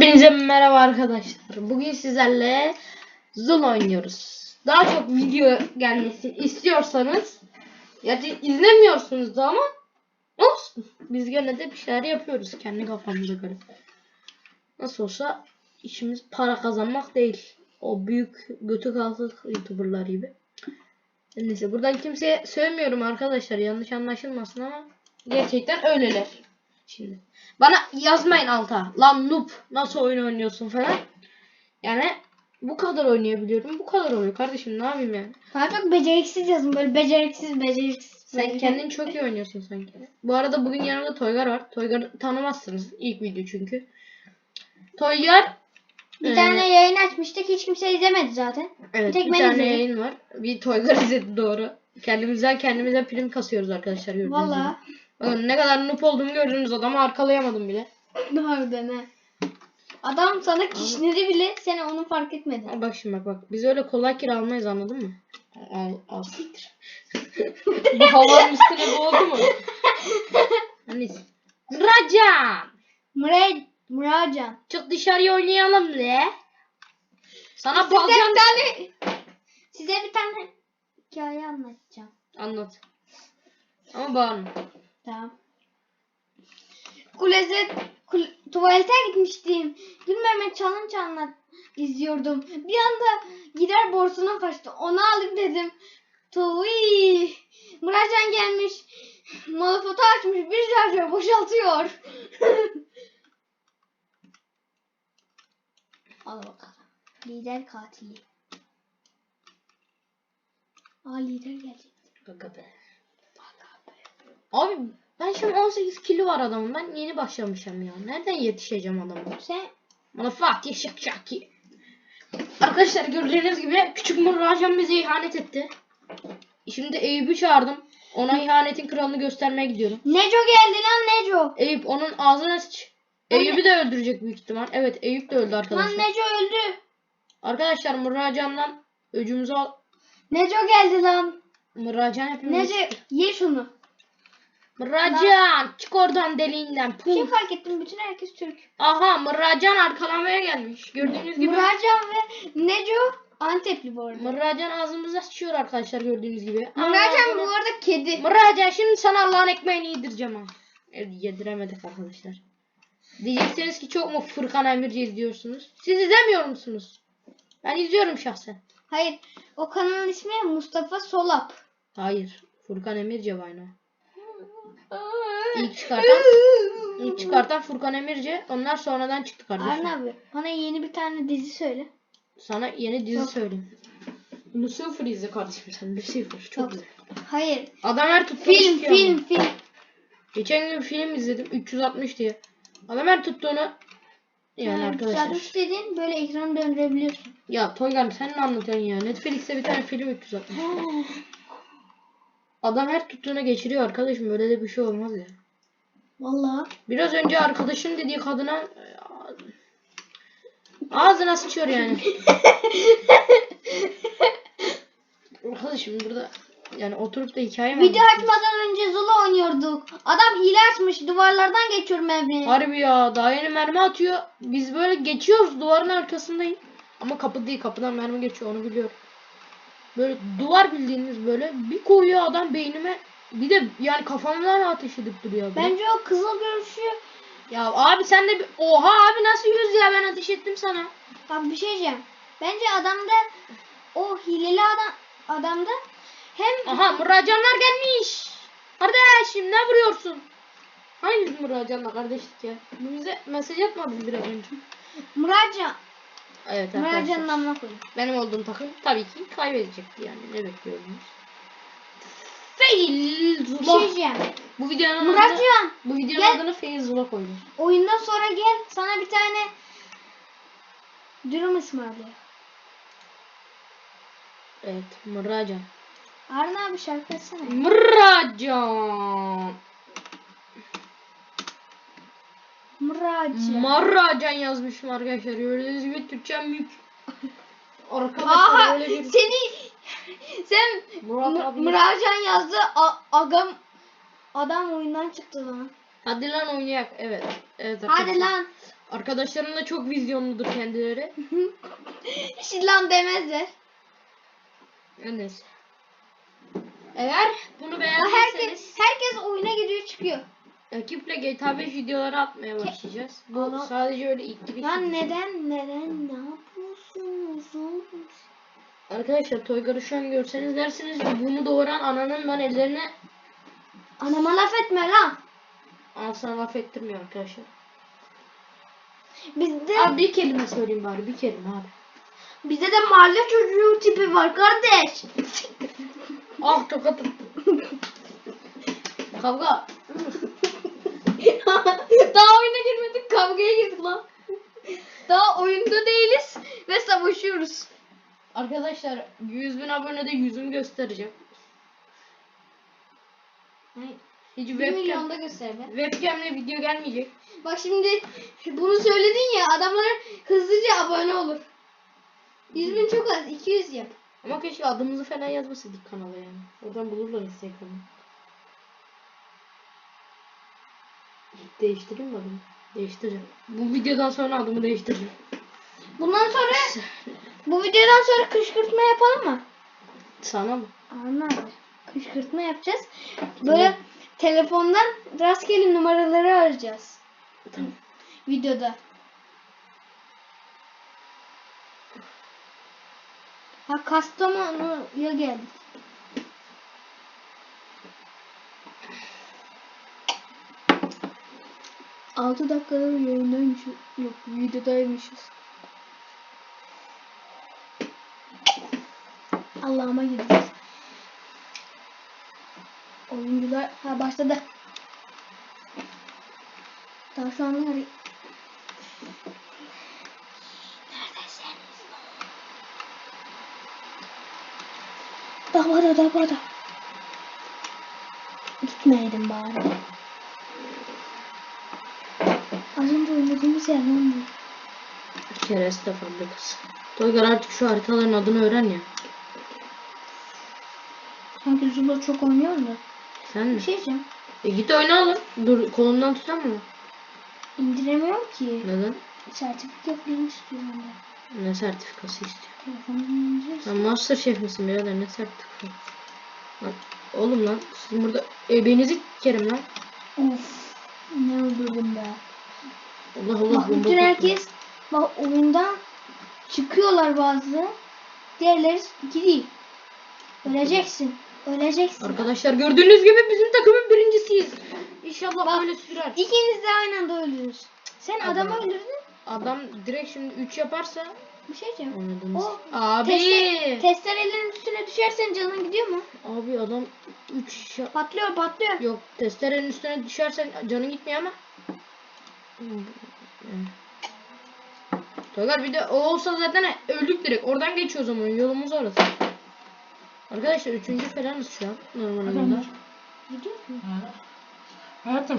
Hepinize merhaba arkadaşlar. Bugün sizlerle Zul oynuyoruz. Daha çok video gelmesini istiyorsanız ya izlemiyorsunuz da ama olsun. Biz gene de bir şeyler yapıyoruz kendi kafamıza göre. Nasıl olsa işimiz para kazanmak değil. O büyük götü kalkık youtuberlar gibi. Neyse buradan kimseye sövmüyorum arkadaşlar yanlış anlaşılmasın ama gerçekten öyleler. Şimdi bana yazmayın alta. Lan noob nasıl oyun oynuyorsun falan. Yani bu kadar oynayabiliyorum. Bu kadar oluyor kardeşim ne yapayım yani. Daha çok beceriksiz yazın böyle beceriksiz beceriksiz. Sen kendin çok iyi oynuyorsun sanki. Bu arada bugün yanımda Toygar var. Toygar'ı tanımazsınız. ilk video çünkü. Toygar bir Ee, tane yayın açmıştık hiç kimse izlemedi zaten. Evet tek bir ben tane izledim. yayın var. Bir Toygar izledi doğru. Kendimizden kendimize prim kasıyoruz arkadaşlar gördüğünüz Valla. gibi. Bakın ne kadar noob olduğumu gördünüz adamı arkalayamadım bile. Harbiden ha. Adam sana kişnedi bile sen onu fark etmedin. Bak şimdi bak bak. Biz öyle kolay kira almayız anladın mı? Al, al siktir. Bu havanın üstüne doğdu mu? Neyse. Racan. Murat Muratcan. Çık dışarıya oynayalım le. Sana Size balcan... bir tane size bir tane hikaye anlatacağım. Anlat. Ama bağırma. Tamam. Kulese kul, tuvalete gitmiştim. Dün Mehmet Challenge anlat izliyordum. Bir anda gider borsuna kaçtı. Onu alayım dedim. Tuvi. Muratcan gelmiş. Malafotu açmış. Bir şarjör boşaltıyor. Al bakalım. Lider katili. Aa lider gelecek. Be. Abi ben şimdi 18 kilo var adamım. Ben yeni başlamışım ya. Nereden yetişeceğim adama? Sen Bana Fatih Şakşaki. Arkadaşlar gördüğünüz gibi küçük Murracan bize ihanet etti. Şimdi Eyüp'ü çağırdım. Ona ihanetin kralını göstermeye gidiyorum. Neco geldi lan Neco. Eyüp onun ağzına sıç. Eyüp'ü de öldürecek büyük ihtimal. Evet Eyüp de öldü Lan arkadaşlar. Neco öldü. Arkadaşlar Murracan'dan öcümüzü al. Neco geldi lan. Murracan hepimiz. Neco ye şunu. Murracan çık oradan deliğinden. Bir şey Puh. fark ettim bütün herkes Türk. Aha Murracan arkalamaya gelmiş. Gördüğünüz gibi. Muratcan ve Neco Antepli bu arada. Murracan ağzımıza sıçıyor arkadaşlar gördüğünüz gibi. Muratcan Aa, bu arada kedi. Murracan şimdi sana Allah'ın ekmeğini yedireceğim ha. Yediremedik arkadaşlar. Diyeceksiniz ki çok mu Furkan Emirci izliyorsunuz? Siz izlemiyor musunuz? Ben izliyorum şahsen. Hayır o kanalın ismi Mustafa Solap. Hayır. Furkan Emirce var o. İlk çıkartan, ilk çıkartan Furkan Emirce. Onlar sonradan çıktı kardeşim. Arna abi bana yeni bir tane dizi söyle. Sana yeni dizi Yok. söyleyeyim. Lucifer izle kardeşim sen. Lucifer çok Yok. güzel. Hayır. Adam her tuttuğunu Film sikiyor ama. film film. Geçen gün bir film izledim 360 diye. Adam her tuttuğunu yani arkadaşlar. 360 dediğin böyle ekranı döndürebiliyorsun. Ya Toygar sen ne anlatıyorsun ya? Netflix'te bir tane film 360. Adam her tuttuğunu geçiriyor arkadaşım. Böyle de bir şey olmaz ya. Vallahi. Biraz önce arkadaşım dediği kadına ağzına sıçıyor yani. arkadaşım burada yani oturup da hikaye mi Video açmadan önce Zula oynuyorduk. Adam hile açmış duvarlardan geçiyorum evine. Harbi ya daha yeni mermi atıyor. Biz böyle geçiyoruz duvarın arkasındayım. Ama kapı değil kapıdan mermi geçiyor onu biliyorum. Böyle duvar bildiğiniz böyle bir koyuyor adam beynime. Bir de yani kafamdan ateş edip duruyor. böyle. Bence o kızıl görüşü Ya abi sen de. Oha abi nasıl yüz ya ben ateş ettim sana. Bak bir şey diyeceğim. Bence adamda o hileli adam adamda hem Aha muracanlar gelmiş. Kardeşim ne vuruyorsun? Hangi muracanla kardeşlik ya? Bize mesaj atmadın biraz önce. Muratcan Evet Muratcan'ın arkadaşlar. namına koyun. Benim olduğum takım tabii ki kaybedecekti yani. Ne bekliyordunuz? Fail Bir şey diyeceğim. Bu videonun adını, Muratcan bu videonun Gel. adını Fail Zula koydum. oyundan sonra gel sana bir tane dürüm ısmarlayayım. Evet Muracan. Arna abi şarkı etsene. Muracan. Muratcan. Maracan yazmışım arkadaşlar. Gördüğünüz gibi Türkçem büyük. Arkadaşlar Aha öyle bir seni sen Murat. Muratcan yazdı a- agam adam oyundan çıktı lan. Hadi lan oynayak. Evet. Evet Hadi arkadaşlar. lan. Arkadaşlarım da çok vizyonludur kendileri. Hiç lan demezler. Neyse. Eğer bunu beğendiyseniz herkes herkes oyuna giriyor çıkıyor. Ekiple GTA 5 videoları atmaya başlayacağız. Bu Ana- sadece öyle ilk giriş. Ya neden neden ne yapıyorsunuz oğlum? Arkadaşlar Toygar'ı şu an görseniz dersiniz ki bunu doğuran ananın lan ellerine Anama laf etme lan. alsana laf ettirmiyor arkadaşlar. Bizde Abi bir kelime söyleyeyim bari bir kelime abi. bizde de mahalle çocuğu tipi var kardeş. Ah tokatım. Kavga. Daha oyuna girmedik kavgaya girdik lan. Daha oyunda değiliz ve savaşıyoruz. Arkadaşlar 100 bin abonede yüzümü göstereceğim. Hiç webcam, milyonda gösterme. webcamle video gelmeyecek. Bak şimdi bunu söyledin ya adamlar hızlıca abone olur. 100 bin çok az 200 yap. Ama keşke adımızı falan yazmasaydık kanala yani. Oradan bulurlar Instagram'ı. Değiştireyim mi adımı? Değiştireceğim. Bu videodan sonra adımı değiştireceğim. Bundan sonra bu videodan sonra kışkırtma yapalım mı? Sana mı? Anladım. Kışkırtma yapacağız. Böyle telefondan rastgele numaraları arayacağız. Tamam. Videoda. Ha Kastamonu'ya geldik. Altı dakikada yayındaymışız. Yok videodaymışız. Allah'ıma gideceğiz. Oyuncular ha başladı. Anda hari... Neredesiniz? Davada davada. Gitmeydim bari. Az önce oynadığımız yer lan bu. Kereste fabrikası. Toygar artık şu haritaların adını öğren ya. Sanki Zula çok oynuyor da. Sen mi? Bir şey diyeceğim. E git oyna oğlum. Dur kolumdan tutamıyor mu? İndiremiyorum ki. Neden? Sertifika falan istiyorum ben. Ne sertifikası istiyor? Telefondan indireceğiz. Sen master şef misin birader ne sertifikası? Lan, oğlum lan sizin burada ebenizi kerim lan. Of. Ne öldürdüm be. Allah Allah Bak bütün herkes bak oyundan çıkıyorlar bazı. Diğerleri iki değil. Öleceksin. Öleceksin. Arkadaşlar gördüğünüz gibi bizim takımın birincisiyiz. İnşallah böyle sürer. İkiniz de aynı anda ölüyoruz. Sen Adam. adamı öldürdün. Adam direkt şimdi 3 yaparsa Bir şey diyeceğim. O Abi. Teste, testerelerin üstüne düşersen canın gidiyor mu? Abi adam 3 Patlıyor patlıyor. Yok testerenin üstüne düşersen canın gitmiyor ama. Togar bir de o olsa zaten öldük direkt. Oradan geçiyor o zaman yolumuz orası. Arkadaşlar üçüncü falanız şu an normal oyunda. Gidiyor mu? Hayatım